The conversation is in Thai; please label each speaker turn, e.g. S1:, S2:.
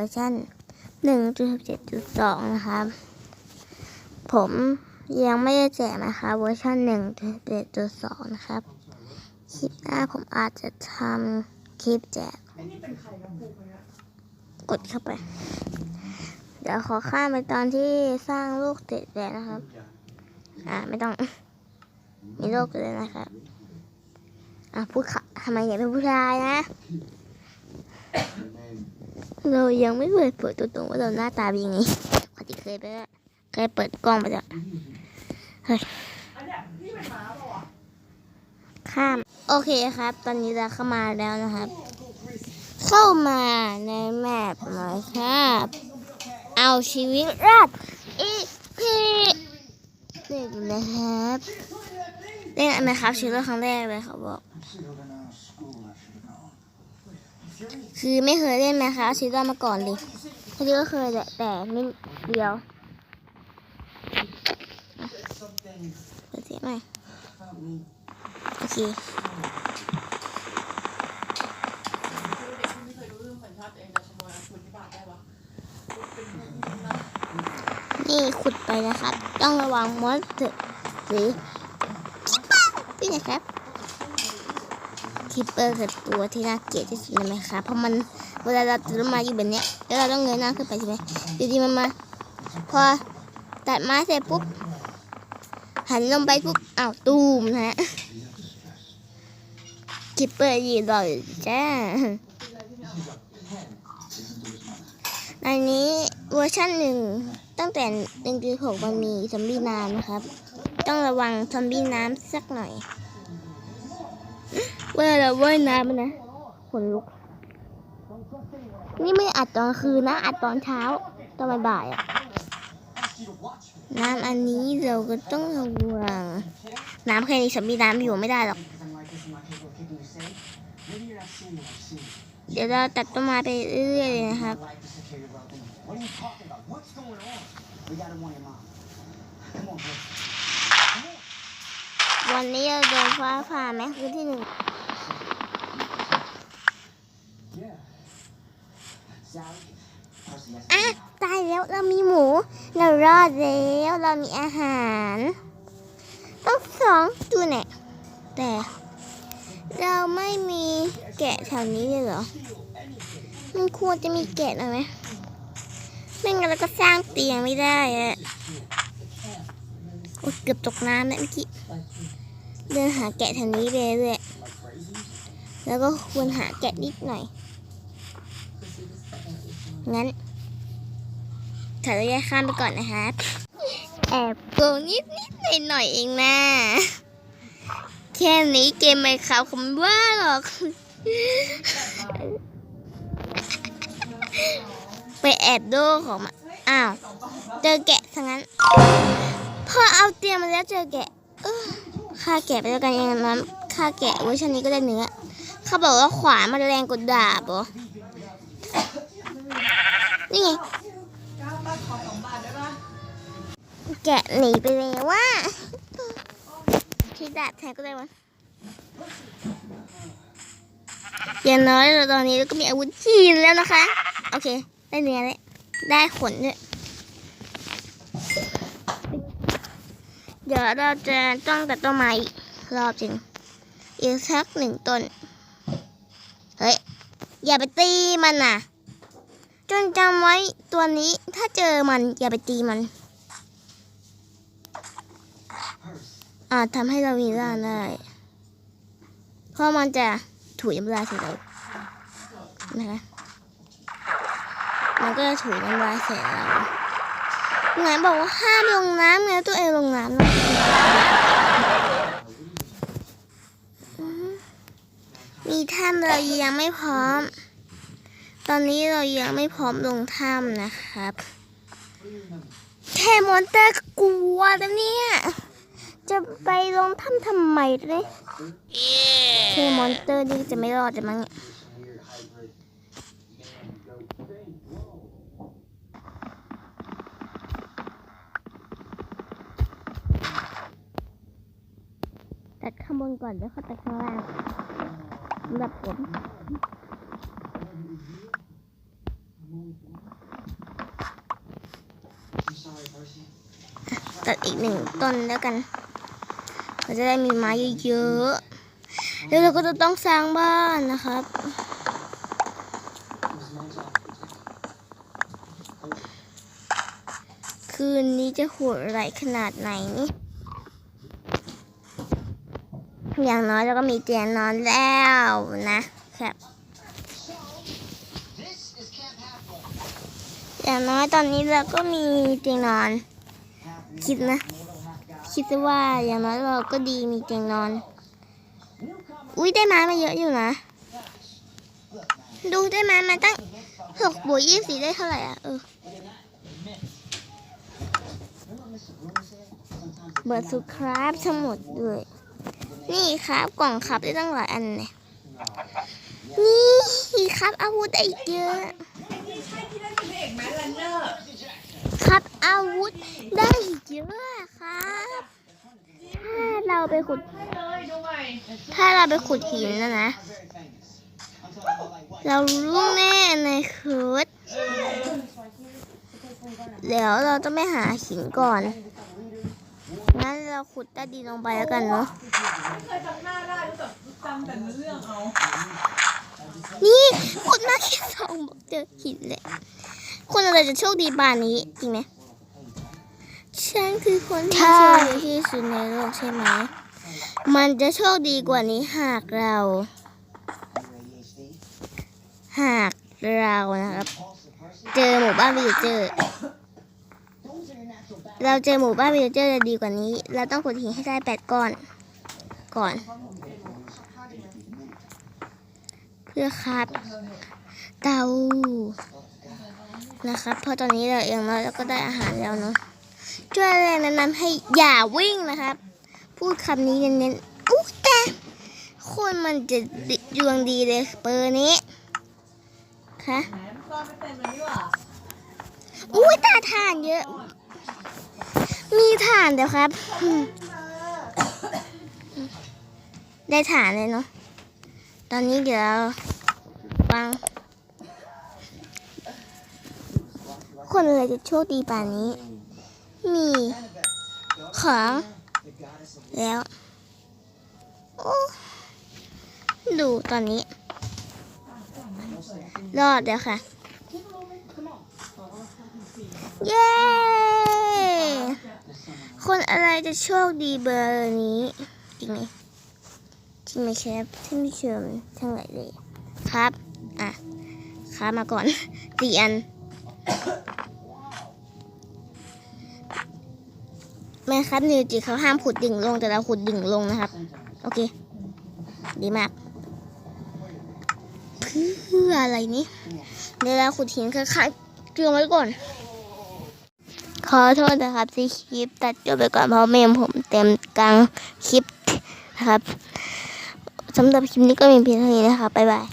S1: อร์ชันหนึ่งจุดเจ็ดจุดสองนะครับ ผมยังไม่ได้แจกนะคะเวอร์ชันหนึ่งจุดเจ็ดจุดสองนะครับ คลิปหน้าผมอาจจะทำคลิปแจก กดเข้าไป เดี๋ยวขอข้ามไปตอนที่สร้างลูกเสร็จแล้วนะครับ อ่าไม่ต้อง มีโลกเลยนะครับ อะพูดค่ะทำไมอยากเป็นผู้ชายนะ เรายังไม่เคยเปิดตัวตรงว่าเราหน้าตาเป็นยังไงปกติเคยไปแล้วเคยเปิดกล้องไปแล้วเฮ้ยข้าม โอเคครับ ตอนนี้เราเข้ามาแล้วนะครับ เข้ามาในแมปหน่อยครับ เอาชีวิตรอดอีพีหนึ่งนะครับเล่นอะไหมครับชีวิตครั้งแรกเลยเขาบอก คือไม่เคยเล่นไหมครับชีวิตรอดมาก่อนเลยเขาก็เคยแหละแต่ไม่เดียวเปิดเสียงหน่อยโอเคนี่ขุดไปนะครับ ต้องระวังมอสเตอร์หรือคิปเปอร์ด้วยนะครับ คิปเปอร์คือตัวที่น่าเกลียดที่สุดเลยไหมครับเพราะมันเวลาเราตื่นมาอยู่แบบเนี้ยแล้วเราต้องเงยหน้าขึ้นไปใช่ไหมอยู่ดีมันมา พอตัดไม้เสร็จปุ๊บ หันลงไปปุ๊บอ้าวตูมนะฮะคิปเปอร์ยืนรออยู่จ้าอันนี้เวอร์ชันหนึ่งตั้งแต่หนึ่งจุดหกมันมีซอมบี้น้ำนะครับ ต้องระวังซอมบี้น้ำสักหน่อย วลาเราว่ายน้ำนะขนลุก นี่ไม่อัดตอนคืนนะ อัดตอนเช้า ตอนบ่ายอะน้ำอันนี้เราก็ต้องระวังน้ำแค่นี้ซอมบี้น้ำอยู่ไม่ได้หรอก เดี๋ยวเราตัดต้นไม้ไปเรื่อยๆนะครับ วันนี้เราโดนฟ้าผ่าไหมคือที่หนึ่ง อะตายแล้วเรามีหมู เรารอดแล้วเรามีอาหาร ต้องสองตัวเนี่ยแต่ เราไม่มีแกะแถวนี้เลยเหรอ มันควรจะมีแกะหน่อยไหมไม่งั้นเราก็สร้างเตียงไม่ได้อะโอ้เกือบตกน้ำแล้วเมื่อกี้ เดินหาแกะแถวนี้ไปเรื่อยแล้วก็ควรหาแกะนิดหน่อย งั้นขออนุญาตข้ามไปก่อนนะครับแอบโกงนิดนิดหน่อยหน่อยๆเองนะ แค่นี้เกมไม่ขาวคำว่าหรอก ไปแอบดูของมันอ้าว เจอแกะซะงั้น พอเอาเตรียมมาแล้วเจอแกะเอ้อฆ่าแกะไปแล้วกันอย่างนั้นฆ่าแกะเวอร์ชันนี้ก็ได้เนื้อ เขาบอกว่าขวานมันแรงกว่าดาบเหรอ นี่ไงแกะหนีไปแล้วว่าที่ดาบแทนก็ได้วะอย่างน้อยเราตอนนี้เราก็มีอาวุธจีนแล้วนะคะ โอเค ได้เนื้อแล้วได้ขนด้วยเดี๋ยวเราจะต้องตัดต้นไม้รอบจริงอีกสักหนึ่งต้น เฮ้ย อย่าไปตีมันน่ะ จนจำไว้ตัวนี้ถ้าเจอมันอย่าไปตีมัน อาจทำให้เรามีร่าได้เพราะมันจะถุยน้ำลายใส่เรานะคะมันก็จะถุยน้ำลายใส่เราไหนบอกว่าห้ามลงน้ำไงตัวเองลงน้ำมมีถ้ำเรายังไม่พร้อม ตอนนี้เรายังไม่พร้อมลงถ้ำนะครับ แค่มอนเตอร์ก็กลัวแล้วเนี่ย จะไปลงถ้ำทำไมเลยแค่มอนเตอร์นี่จะไม่รอดจะมั้งเนี่ยตัดข้างบนก่อนแล้วค่อยตัดข้างล่างสำหรับผม ตัดอีกหนึ่งต้นแล้วกันเราจะได้มีไม้เยอะๆแล้วเราก็จะต้องสร้างบ้านนะครับคืนนี้จะโหดไรขนาดไหนนี่อย่างน้อยเราก็มีเตียงนอนแล้วนะครับ อย่างน้อยตอนนี้เราก็มีเตียงนอน คิดนะ คิดซะว่าอย่างน้อยเราก็ดีมีเตียงนอน อุ้ยได้ไม้มาเยอะอยู่นะ ดูได้ไม้มาตั้งหกบวกยี่สิบได้เท่าไหร่อะเออเบิร์ดสุดครับทั้งหมดด้วยนี่ครับกล่องครับได้ตั้งหลายอันเนี่ยนี่ครับอาวุธได้อีกเยอะ
S2: ได้เป็นพระเอกไหมลันเนอร์
S1: ครับอาวุธได้อีกเยอะครับถ้าเราไปขุด
S2: เลยดูใหม่
S1: ถ้าเราไปขุดหินนะนะ เรารู้แน่ในคืดเดี๋ยวเราต้องไปหาหินก่อน งั้นเราขุดใต้ดินลงไปแล้วกันเนาะ
S2: ไม่เคยจำหน้าได้รู้แต่จำแต่เรื่องเอา
S1: นี่ขุดมาแค่สองบอกเจอหินเลย คนอะไรจะโชคดีป่านนี้จริงไหมฉันคือคนที่โชคดีที่สุดในโลกใช่ไหม มันจะโชคดีกว่านี้หากเรา หากเรานะครับ เจอหมู่บ้านวิลเจอร์เราเจอหมู่บ้านวิลเจอร์จะดีกว่านี้ เราต้องขุดหินให้ได้แปดก้อน ก่อน เพื่อคัดเตา นะครับเพราะตอนนี้เราเอย่างน้อยเราก็ได้อาหารแล้วเนาะช่วยแรงแนะนำให้อย่าวิ่งนะครับ พูดคำนี้เน้นๆอู้แต่คนมันจะดวงดีเลยเบอร์นี้ค่ะ
S2: อนไม่เต็มเลยนี่หว่า
S1: อุ้ยตาถ่านเยอะ มีถ่านเดี๋ยวครับ ได้ถ่านเลยเนาะตอนนี้เดี๋ยววาง คนอะไรจะโชคดีป่านนี้ มีของแล้ว โอ้ดูตอนนี้ รอดเดี๋ยวค่ะ เย้ คนอะไรจะโชคดีเบอร์นี้ จริงไหมจริงไหมครับท่านผู้ชมทั้งหลายเลยครับ อะครับมาก่อนสี่อัน แม่ครับนิวจิเขาห้ามขุดดิ่งลงแต่เราขุดดิ่งลงนะครับ โอเค ดีมาก เพื่ออะไรนี่เดี๋ยวเราขุดหินค่อยๆเกลือไว้ก่อน ขอโทษนะครับที่คลิปตัดจบไปก่อนเพราะเมมผมเต็มกลางคลิปนะครับสำหรับคลิปนี้ก็มีเพียงเท่านี้นะครับบ๊ายบาย